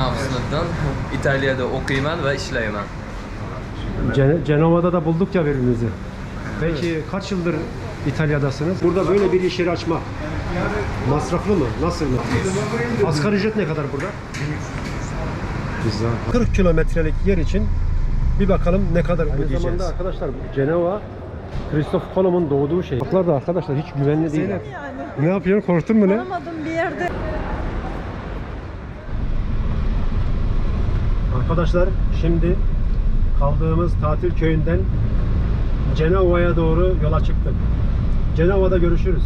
Mahmudniddin. İtaliyada o'qiyman va ishlayman. Cen- Cenova'da da bulduk ya birbirimizi. Peki kaç yıldır İtalya'dasınız? Burada böyle bir iş yeri açmak masraflı mı? Nasıl mı? Asgari ücret ne kadar burada? Güzel. 40 kilometrelik yer için bir bakalım ne kadar ödeyeceğiz. Aynı zamanda arkadaşlar Cenova Kristof Kolomb'un doğduğu şey. Baklar da arkadaşlar hiç güvenli değil. Yani Ne yapıyorsun? Korktun mu ne? bulamadım bir yerde. Arkadaşlar şimdi kaldığımız tatil köyünden Cenova'ya doğru yola çıktık. Cenova'da görüşürüz.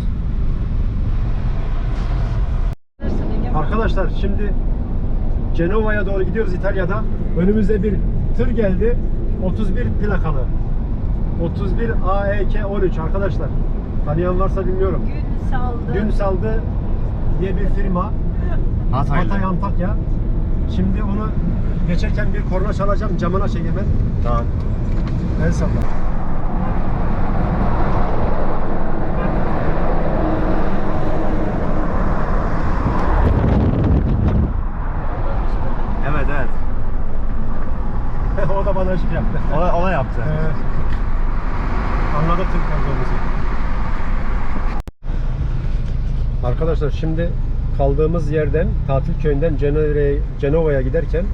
Arkadaşlar şimdi Cenova'ya doğru gidiyoruz İtalya'da. Önümüzde bir tır geldi. 31 plakalı. 31 AEK 13 arkadaşlar. Tanıyan varsa bilmiyorum. Gün saldı. Dün saldı diye bir firma. Hatay Antakya. Şimdi onu geçerken bir korna çalacağım camına çek hemen. Tamam. El salla. Evet evet. o da bana eşlik yaptı. O, o da yaptı. Evet. Anladı Türk olduğumuzu. Arkadaşlar şimdi kaldığımız yerden tatil köyünden Cenova'ya Cenova'ya giderken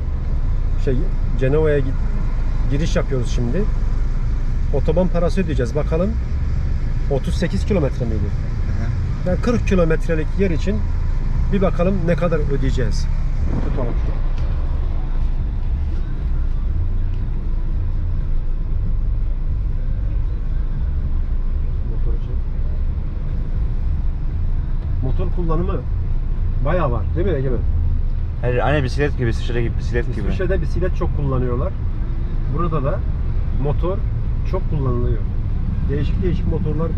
şey Cenova'ya giriş yapıyoruz şimdi. Otoban parası ödeyeceğiz. Bakalım 38 kilometre miydi? Yani 40 kilometrelik yer için bir bakalım ne kadar ödeyeceğiz. Tutalım. Çek. Motor kullanımı bayağı var değil mi Egemen? Hayır, aynı bisiklet gibi, İsviçre gibi, bisiklet gibi. İsviçre'de bisiklet çok kullanıyorlar. Burada da motor çok kullanılıyor. Değişik değişik motorlar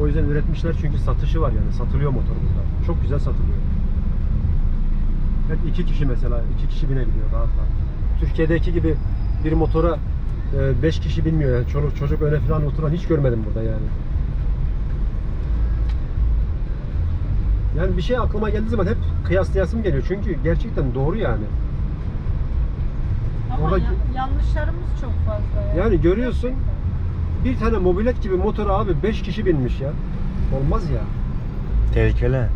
o yüzden üretmişler çünkü satışı var yani. Satılıyor motor burada. Çok güzel satılıyor. Hep iki kişi mesela, iki kişi binebiliyor rahat rahat. Türkiye'deki gibi bir motora e, beş kişi binmiyor yani. Çoluk çocuk öne falan oturan hiç görmedim burada yani. Yani bir şey aklıma geldiği zaman hep kıyaslayasım geliyor. Çünkü gerçekten doğru yani. Ama Orada- ya- yanlışlarımız çok fazla. Yani görüyorsun bir tane mobilet gibi motora abi 5 kişi binmiş ya. Olmaz ya. Tehlikeli.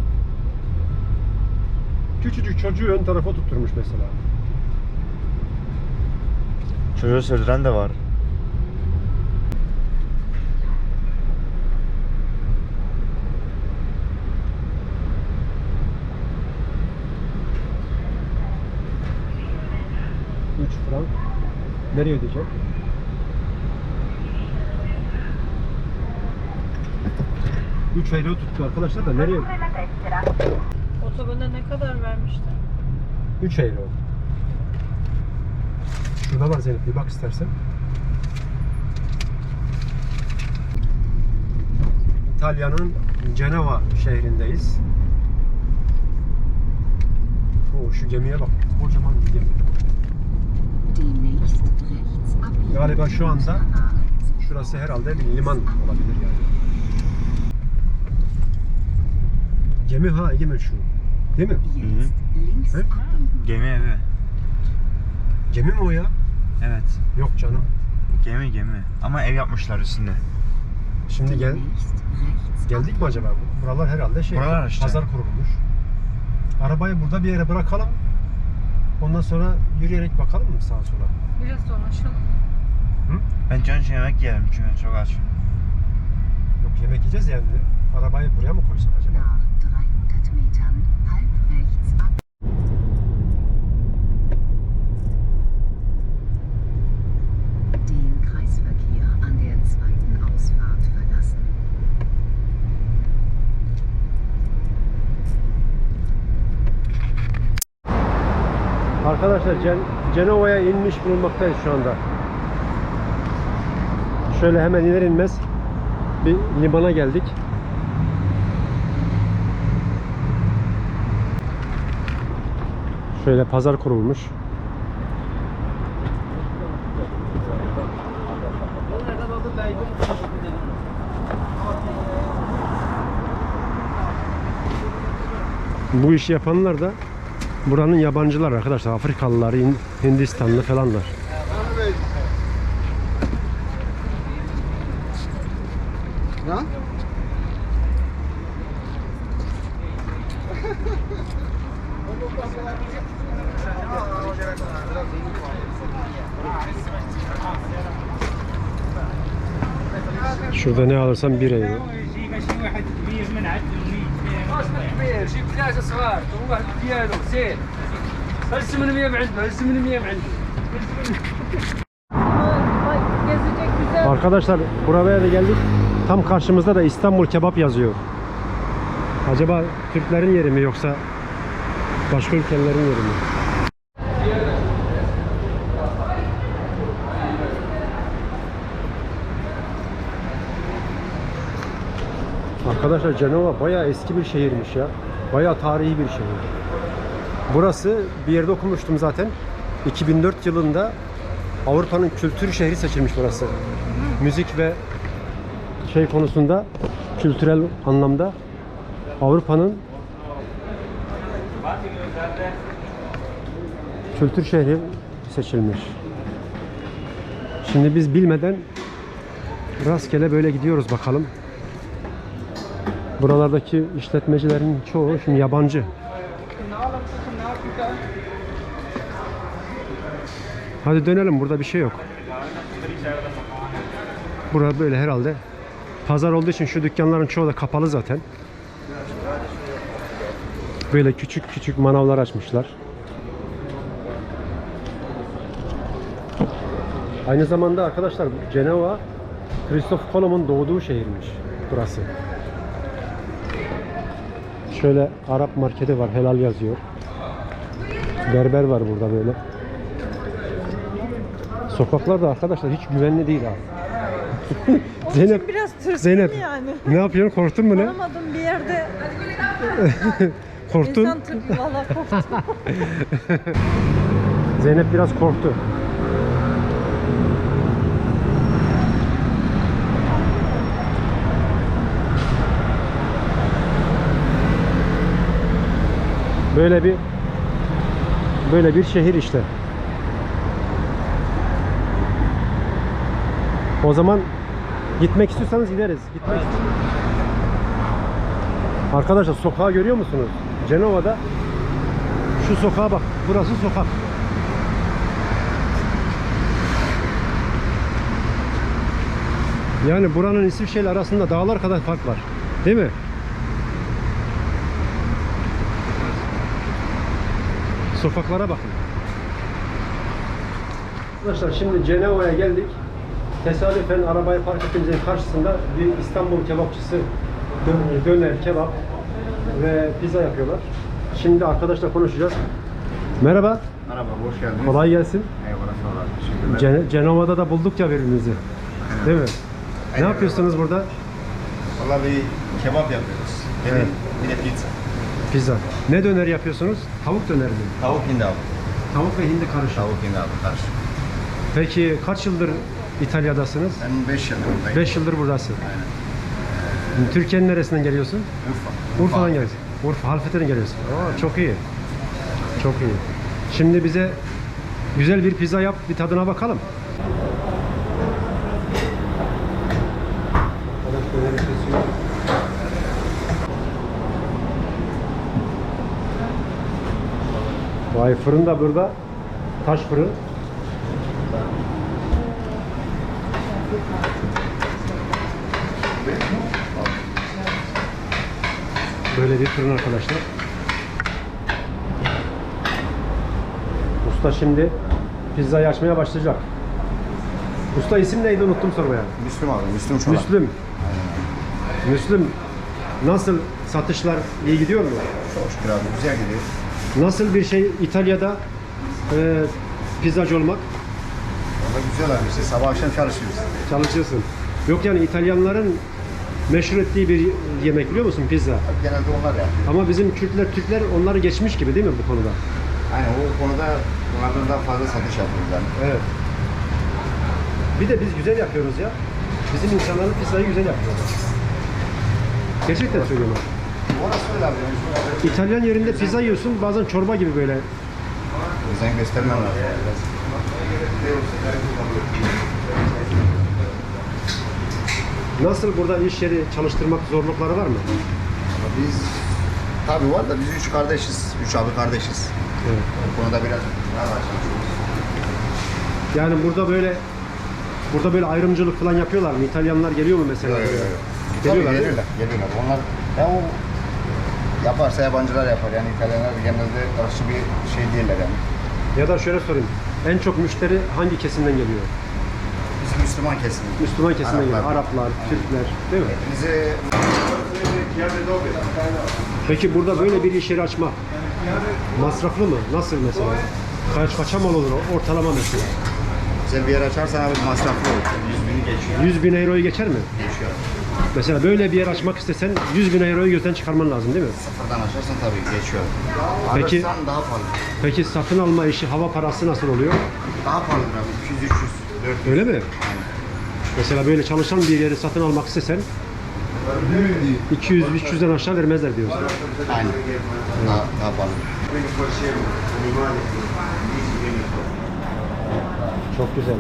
Küçücük çocuğu ön tarafa tutturmuş mesela. Çocuğu sürdüren de var. Frank. Nereye ödeyecek? Üç euro tuttu arkadaşlar da nereye? Otobana ne kadar vermişler? 3 euro. Şurada var Zeynep bir bak istersen. İtalya'nın Cenova şehrindeyiz. Oo, şu gemiye bak. Kocaman bir gemi. Galiba şu anda şurası herhalde bir liman olabilir yani. Gemi ha Egemen şu. Değil mi? Hä? abbiegen. Gemi evi. Gemi mi o ya? Evet. Yok canım. Gemi gemi. Ama ev yapmışlar üstünde. Şimdi gel, geldik mi acaba? Buralar herhalde şey, Buralar işte. pazar kurulmuş. Arabayı burada bir yere bırakalım. Ondan sonra yürüyerek bakalım mı sağa sola? Biraz dolaşalım. Ben can için yemek yerim çünkü çok aç. Yok yemek yiyeceğiz yani. Arabayı buraya mı koysak acaba? Nach 300 Metern halb rechts ab. Den Kreisverkehr an der zweiten Ausfahrt Arkadaşlar Cen Cenova'ya inmiş bulunmaktayız şu anda. Şöyle hemen iner inmez bir limana geldik. Şöyle pazar kurulmuş. Bu işi yapanlar da Buranın yabancılar arkadaşlar. Afrikalılar, Hin- Hindistanlı falanlar. Şurada ne alırsam bir euro. كبير جيب ثلاثة صغار واحد ديالو زين هز 800 عنده هز 800 عنده Bak, gezecek güzel. Arkadaşlar buraya da geldik. Tam karşımızda da İstanbul kebap yazıyor. Acaba Türklerin yeri mi yoksa başka ülkelerin yeri mi? Arkadaşlar Cenova bayağı eski bir şehirmiş ya. Bayağı tarihi bir şehir. Burası bir yerde okumuştum zaten. 2004 yılında Avrupa'nın kültür şehri seçilmiş burası. Müzik ve şey konusunda kültürel anlamda Avrupa'nın kültür şehri seçilmiş. Şimdi biz bilmeden rastgele böyle gidiyoruz bakalım. Buralardaki işletmecilerin çoğu şimdi yabancı. Hadi dönelim burada bir şey yok. Burada böyle herhalde pazar olduğu için şu dükkanların çoğu da kapalı zaten. Böyle küçük küçük manavlar açmışlar. Aynı zamanda arkadaşlar Cenova Kristof Kolomb'un doğduğu şehirmiş burası. Şöyle Arap marketi var helal yazıyor. Berber var burada böyle. Sokaklar da arkadaşlar hiç güvenli değil abi. Zeynep, Biraz tırsın Zeynep yani. ne yapıyorsun? Korktun mu ne? Tanımadığım bir yerde Korktun. insan tır valla korktum. Zeynep biraz korktu. Böyle bir böyle bir şehir işte. O zaman gitmek istiyorsanız gideriz. Gitmek Arkadaşlar sokağı görüyor musunuz? Cenova'da şu sokağa bak. Burası sokak. Yani buranın İsviçre arasında dağlar kadar fark var. Değil mi? Sokaklara bakın. Arkadaşlar şimdi Cenova'ya geldik. Tesadüfen arabayı park ettiğimizin karşısında bir İstanbul kebapçısı dö- döner, kebap ve pizza yapıyorlar. Şimdi arkadaşla konuşacağız. Merhaba, Merhaba, hoş geldiniz. kolay gelsin. Eyvallah, sağ olun. Teşekkürler. Cen- Cenova'da da bulduk ya birbirimizi. Değil mi? Ne Aynen. yapıyorsunuz burada? Valla bir kebap yapıyoruz. Evet. bir de pizza. Pizza. Ne döner yapıyorsunuz? Tavuk döner mi? Tavuk hindi abi. Tavuk ve hindi karışık. Tavuk hindi abi karşı. Peki kaç yıldır İtalya'dasınız? Ben 5 yıldır buradayım. 5 yıldır buradasın. Aynen. Türkiye'nin neresinden geliyorsun? Urfa. Urfa'dan geliyorsun. Urfa, Halfet'ten geliyorsun. Aa, çok iyi. Çok iyi. Şimdi bize güzel bir pizza yap, bir tadına bakalım. Vay fırın da burada. Taş fırın. Böyle bir fırın arkadaşlar. Usta şimdi pizzayı açmaya başlayacak. Usta isim neydi unuttum sormaya. Müslüm abi, Müslüm Çolak. Müslüm. Müslüm nasıl satışlar iyi gidiyor mu? Çok şükür abi, güzel gidiyor. Nasıl bir şey İtalya'da e, pizzacı olmak? Valla güzel abi işte sabah akşam çalışıyoruz. Çalışıyorsun. Yok yani İtalyanların meşhur ettiği bir yemek biliyor musun pizza? Genelde onlar yapıyor. Ama bizim Kürtler, Türkler onları geçmiş gibi değil mi bu konuda? Aynen o konuda onlardan daha fazla satış yapıyoruz yani. Evet. Bir de biz güzel yapıyoruz ya. Bizim insanların pizzayı güzel yapıyorlar. Gerçekten söylüyorum. Orası öyle abi. İtalyan yerinde pizza yiyorsun bazen çorba gibi böyle. Özen göstermem lazım. Nasıl burada iş yeri çalıştırmak zorlukları var mı? Biz tabii var da biz üç kardeşiz. Üç abi kardeşiz. Evet. Bu konuda biraz. Yani burada böyle burada böyle ayrımcılık falan yapıyorlar mı? İtalyanlar geliyor mu mesela? Yok. Geliyorlar, Tabii değil mi? geliyorlar, geliyorlar. Onlar ya o yaparsa yabancılar yapar. Yani İtalyanlar genelde karşı bir şey değiller yani. Ya da şöyle sorayım. En çok müşteri hangi kesimden geliyor? Biz Müslüman kesim. Müslüman kesimden geliyor. Araplar. Araplar, Türkler, değil mi? Bizi Peki burada böyle bir iş yeri açmak masraflı mı? Nasıl mesela? Kaç kaça mal olur o? ortalama mesela? güzel bir yer açarsan abi masraflı olur. 100 bini geçiyor. 100 bin euroyu geçer mi? Geçiyor. Mesela böyle bir yer açmak istesen 100 bin euroyu gözden çıkarman lazım değil mi? Sıfırdan açarsan tabii geçiyor. Peki- Alırsan daha pahalı. Peki satın alma işi hava parası nasıl oluyor? Daha pahalıdır abi. 200, 300, 400. Öyle mi? Mesela böyle çalışan bir yeri satın almak istesen 200-300'den aşağı vermezler diyorsun. Aynen. Daha, daha pahalı. Çok güzel.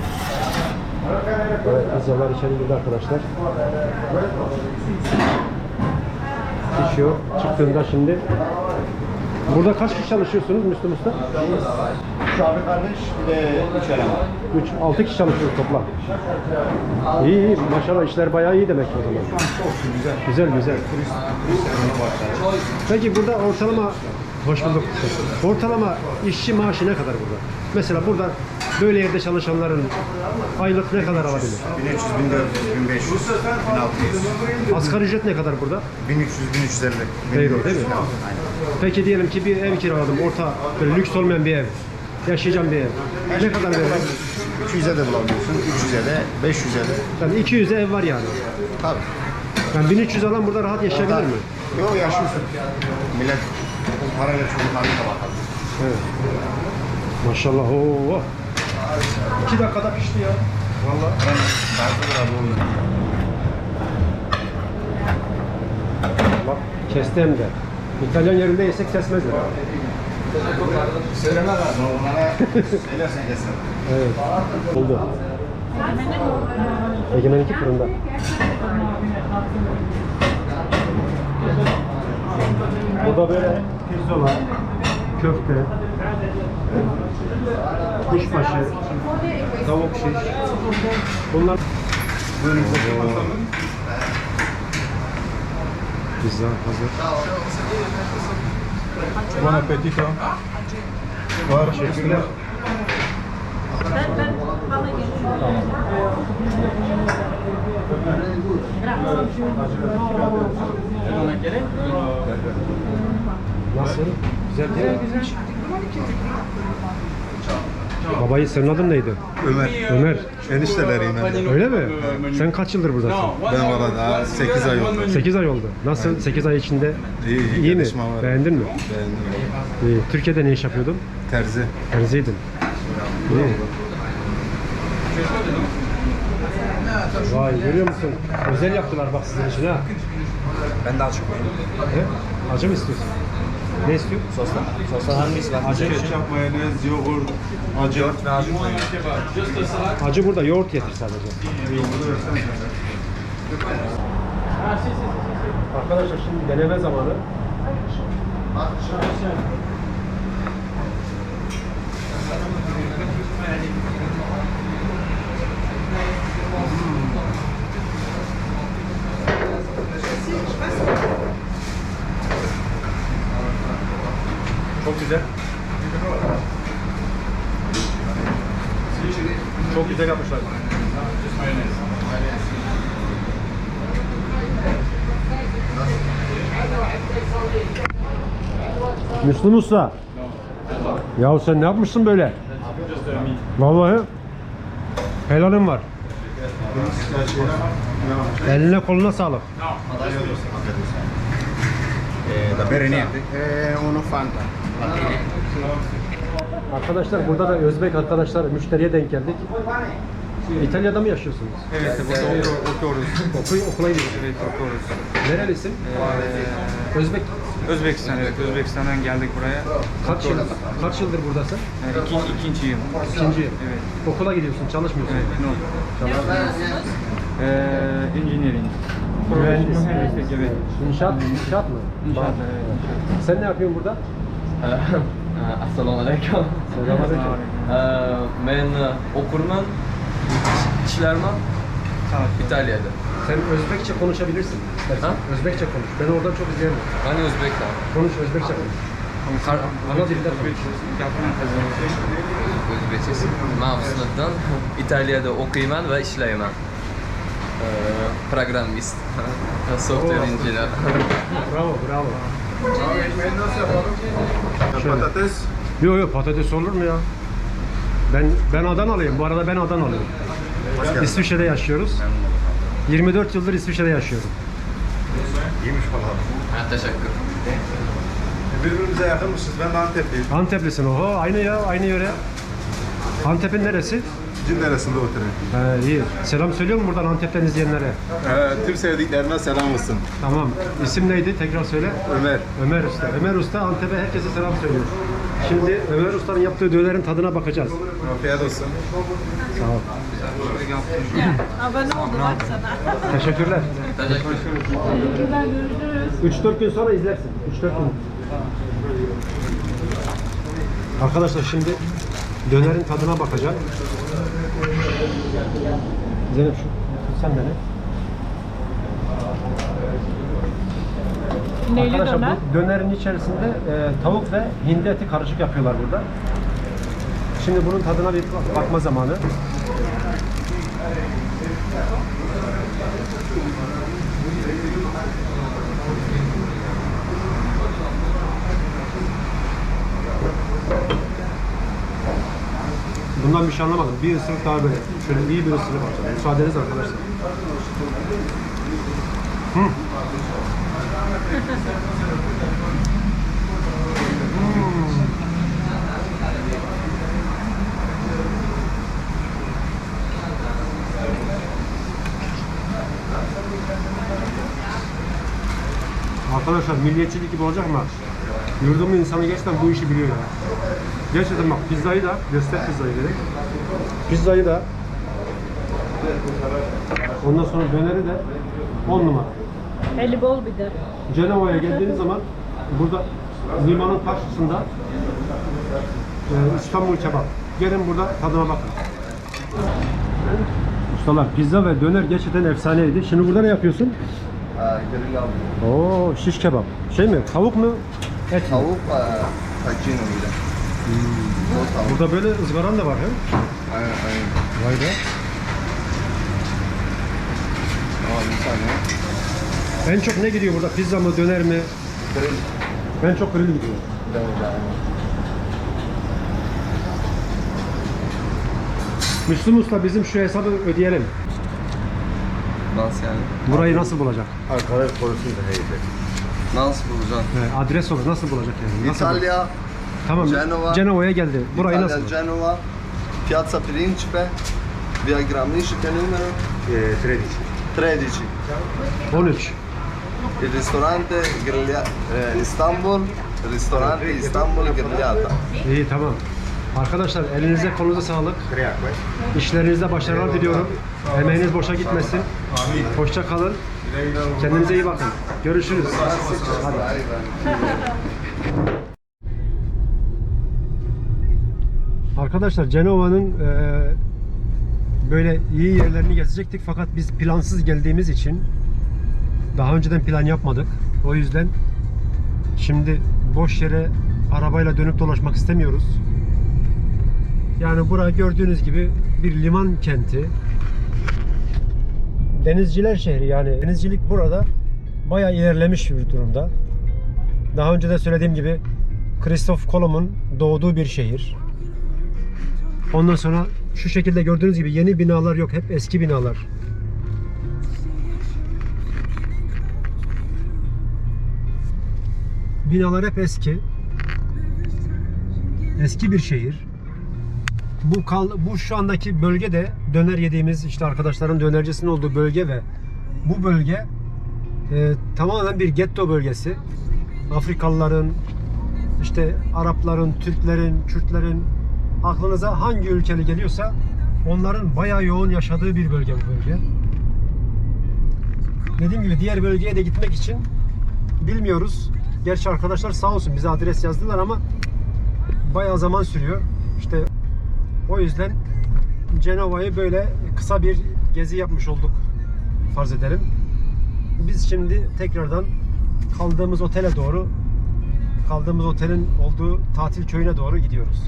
Evet, pizzalar içeri girdi arkadaşlar. Pişiyor. Çıktığında şimdi. Burada kaç kişi çalışıyorsunuz Müslüm Usta? Abi kardeş bir de üç eleman. 3, 6 kişi çalışıyoruz toplam. İyi iyi. Maşallah işler bayağı iyi demek o zaman. Güzel. Güzel güzel. Peki burada ortalama Hoş bulduk. Ortalama işçi maaşı ne kadar burada? Mesela burada böyle yerde çalışanların aylık ne kadar alabilir? 1300, 1400, 1500, 1600, Asgari ücret ne kadar burada? 1300, 1350. Euro değil mi? Aynen. Peki diyelim ki bir ev kiraladım. Orta böyle lüks olmayan bir ev. Yaşayacağım bir ev. Ne kadar verir? 200'e de bulabiliyorsun, 300'e de, 500'e de. Yani 200'e ev var yani. Tabii. Yani 1300 alan burada rahat yaşayabilir mi? Yok yaşıyorsun. Millet parayla çocuklarına da bakar. Evet. Maşallah. Oo. İki dakikada pişti ya. Vallahi. Bazıdır abi oğlum. Bak kesti hem de. İtalyan yerinde yesek kesmezler. Söyleme lazım. Onlara söylersen kesin. Evet. Oldu. Egemen'inki fırında. Burada böyle pirzola, köfte, kuşbaşı, tavuk şiş. Bunlar Pizza hazır. Buon appetito. Var Teşekkürler. Ben, ben bana. Nasıl? Güzel değil mi? Babayı senin adın neydi? Ömer. Ömer. Enişteleriyim ben. Öyle mi? Sen kaç yıldır buradasın? Ben valla daha 8 ay oldu. 8 ay oldu. Nasıl? 8 ay içinde İyi, iyi, iyi mi? gelişme var. Beğendin mi? Beğendim. İyi. Türkiye'de ne iş yapıyordun? Terzi. Terziydin. İyi. Vay görüyor musun? Özel yaptılar bak sizin için ha. Ben daha çok He? Acı mı istiyorsun? Ne? Sosla. Sosla hangisi var? Acı. Ketçap, mayonez, yoğurt, acı. Yoğurt ve acı koyuyor. Acı burada yoğurt getir sadece. Arkadaşlar şimdi deneme zamanı. Çok güzel. Çok güzel yapmışlar. Müslüm Usta. Ya sen ne yapmışsın böyle? Vallahi helalim var. Eline koluna sağlık. Da bere niente. uno fanta. Arkadaşlar burada da Özbek arkadaşlar müşteriye denk geldik. İtalya'da mı yaşıyorsunuz? Evet, burada okuyoruz. Okul, okula gidiyorsunuz. Evet, okuyoruz. Nerelisin? Özbek. Özbekistan evet Özbekistan'dan geldik buraya. Kaç yıl, kaç yıldır buradasın? Yani iki, ikinci yıl. İkinci yıl. Evet. Okula gidiyorsun, çalışmıyorsun. Evet. No. Ne okuyorsunuz? Ee, engineering. Mühendis. Mühendislik evet. İnşaat, inşaat mı? İnşaat evet. Sen ne yapıyorsun burada? assalomu alaykum Selamünaleyküm. men o'qirman ish- ishlarman italiyada Sen Özbekçe konuşabilirsin. istersen. Ha? Özbekçe konuş. Ben oradan çok izlerim. man o'zbekman Konuş, Özbekçe konuş. Ana dilde konuş. o'zbekchasi man husniddin italiyada o'qiyman va ishlayman Ee, programmist software engineer Bravo, bravo. Patates. Yok yok patates olur mu ya? Ben ben Adanalıyım. Bu arada ben Adanalıyım. İsviçre'de yaşıyoruz. 24 yıldır İsviçre'de yaşıyorum. İyiymiş falan. ha teşekkür Birbirimize yakınmışız. Ben de Antepliyim. Anteplisin oho aynı ya aynı yöre. Antep'in neresi? Cin neresinde oturuyorum. He iyi. Selam söylüyor mu buradan Antep'ten izleyenlere? Ee, tüm sevdiklerime selam olsun. Tamam. İsim neydi? Tekrar söyle. Ömer. Ömer Usta. Ömer Usta Antep'e herkese selam söylüyor. Şimdi Ömer Usta'nın yaptığı dönerin tadına bakacağız. Afiyet olsun. Sağ ol. Abone oldu bak sana. Teşekkürler. teşekkür Teşekkürler, görüşürüz. 3-4 gün sonra izlersin. 3-4 gün. Arkadaşlar şimdi dönerin tadına bakacağım. Zeynep şu sen beni. Neyli Arkadaşlar döner? bu dönerin içerisinde e, tavuk ve hindi eti karışık yapıyorlar burada. Şimdi bunun tadına bir bak- bakma zamanı. Bundan bir şey anlamadım. Bir ısırık daha böyle. Şöyle iyi bir ısırık alacağım. Müsaadeniz arkadaşlar. Arkadaşlar milliyetçilik gibi olacak mı? Yurdumun insanı gerçekten bu işi biliyor ya. Gerçekten bak pizzayı da, göster pizzayı dedik. Pizzayı da, ondan sonra döneri de 10 numara. Eli bol bir de. Cenova'ya geldiğiniz zaman burada limanın karşısında e, İstanbul kebap. Gelin burada tadına bakın. Ustalar pizza ve döner gerçekten efsaneydi. Şimdi burada ne yapıyorsun? Ha, grill aldım. Oo şiş kebap. Şey mi? Tavuk mu? Et mi? Tavuk e, tacino ile. Tavuk. Burada böyle ızgaran da var he? Aynen aynen. Vay be. Ama bir saniye. En çok ne gidiyor burada? Pizza mı, döner mi? Grill. En çok grill gidiyor. Aynen. Müslüm Usta bizim şu hesabı ödeyelim. nasıl yani Burayı nasıl bulacak? Ankara konusunda heybe. nasıl bulacaksın Ee, adres olur. Nasıl bulacak yani? Nasıl bulacak? İtalya, Tamam. Genova. Cenova'ya geldi. Burayı İtalya, nasıl? Genova, Piazza Principe, Via Gramsci, che numero? Ee, 13. 13. 13. Il ristorante griglia- eh, Istanbul, ristorante Istanbul Grigliata. İyi tamam. Arkadaşlar elinize kolunuza sağlık. İşlerinizde başarılar diliyorum. Emeğiniz boşa gitmesin. Hoşça kalın. Kendinize iyi bakın. Görüşürüz. Hadi. Arkadaşlar Cenova'nın eee, böyle iyi yerlerini gezecektik fakat biz plansız geldiğimiz için daha önceden plan yapmadık. O yüzden şimdi boş yere arabayla dönüp dolaşmak istemiyoruz. Yani bura gördüğünüz gibi bir liman kenti. Denizciler şehri yani denizcilik burada bayağı ilerlemiş bir durumda. Daha önce de söylediğim gibi Kristof Kolomb'un doğduğu bir şehir. Ondan sonra şu şekilde gördüğünüz gibi yeni binalar yok. Hep eski binalar. Binalar hep eski. Eski bir şehir. Bu kal bu şu andaki bölge de döner yediğimiz işte arkadaşların dönercisinin olduğu bölge ve bu bölge e, tamamen bir getto bölgesi. Afrikalıların, işte Arapların, Türklerin, Kürtlerin aklınıza hangi ülkeli geliyorsa onların bayağı yoğun yaşadığı bir bölge bu bölge. Dediğim gibi diğer bölgeye de gitmek için bilmiyoruz. Gerçi arkadaşlar sağ olsun bize adres yazdılar ama bayağı zaman sürüyor. İşte o yüzden Cenova'yı böyle kısa bir gezi yapmış olduk farz edelim. Biz şimdi tekrardan kaldığımız otele doğru kaldığımız otelin olduğu tatil köyüne doğru gidiyoruz.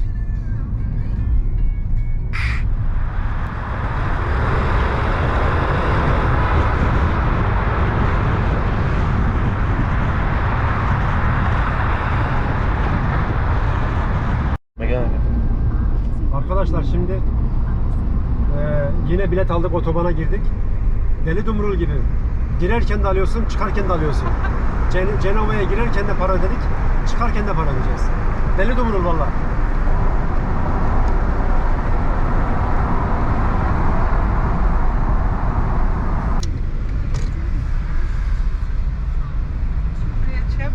Yine bilet aldık otobana girdik. Deli dumrul gibi. Girerken de alıyorsun, çıkarken de alıyorsun. Cen- Cenova'ya girerken de para ödedik, çıkarken de para ödeyeceğiz. Deli dumrul valla. Şey?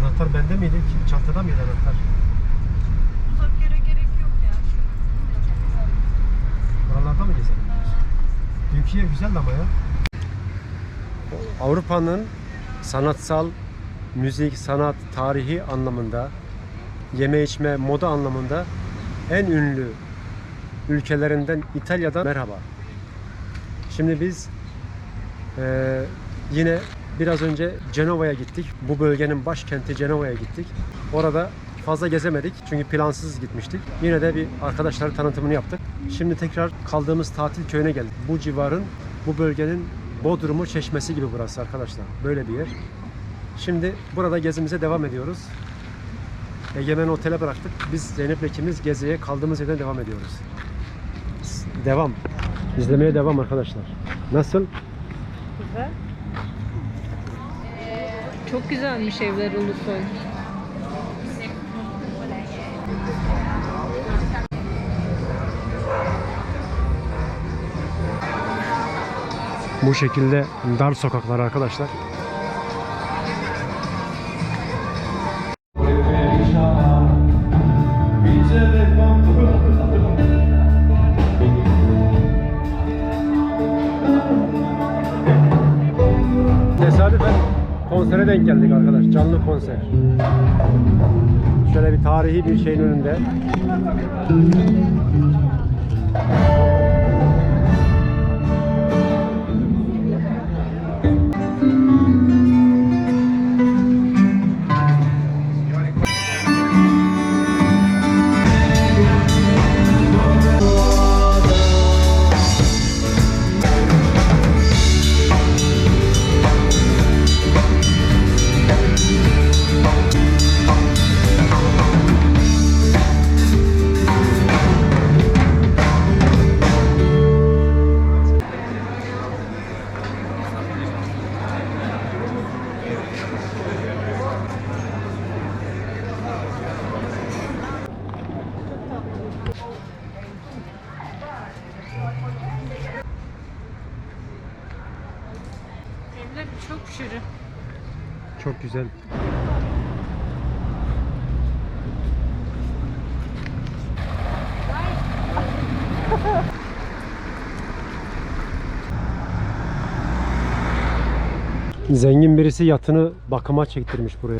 Anahtar bende miydi? Çantada mıydı anahtar? Uzak yere gerek yok ya. Şurada. Buralarda mı gezelim? Dünkü yer güzeldi ama ya. Avrupa'nın sanatsal, müzik, sanat, tarihi anlamında, yeme içme, moda anlamında en ünlü ülkelerinden İtalya'dan merhaba. Şimdi biz eee, yine biraz önce Cenova'ya gittik. Bu bölgenin başkenti Cenova'ya gittik. Orada fazla gezemedik çünkü plansız gitmiştik. Yine de bir arkadaşları tanıtımını yaptık. Şimdi tekrar kaldığımız tatil köyüne geldik. Bu civarın, bu bölgenin Bodrum'u çeşmesi gibi burası arkadaşlar. Böyle bir yer. Şimdi burada gezimize devam ediyoruz. Egemen otele bıraktık. Biz Zeynep'le ikimiz geziye kaldığımız yerden devam ediyoruz. Devam. İzlemeye devam arkadaşlar. Nasıl? Güzel. Çok güzelmiş evler Ulusoy. Bu şekilde dar sokaklar arkadaşlar. Tesadüfen konsere denk geldik arkadaş. Canlı konser. Şöyle bir tarihi bir şeyin önünde. Çok şirin. Çok güzel. Zengin birisi yatını bakıma çektirmiş buraya.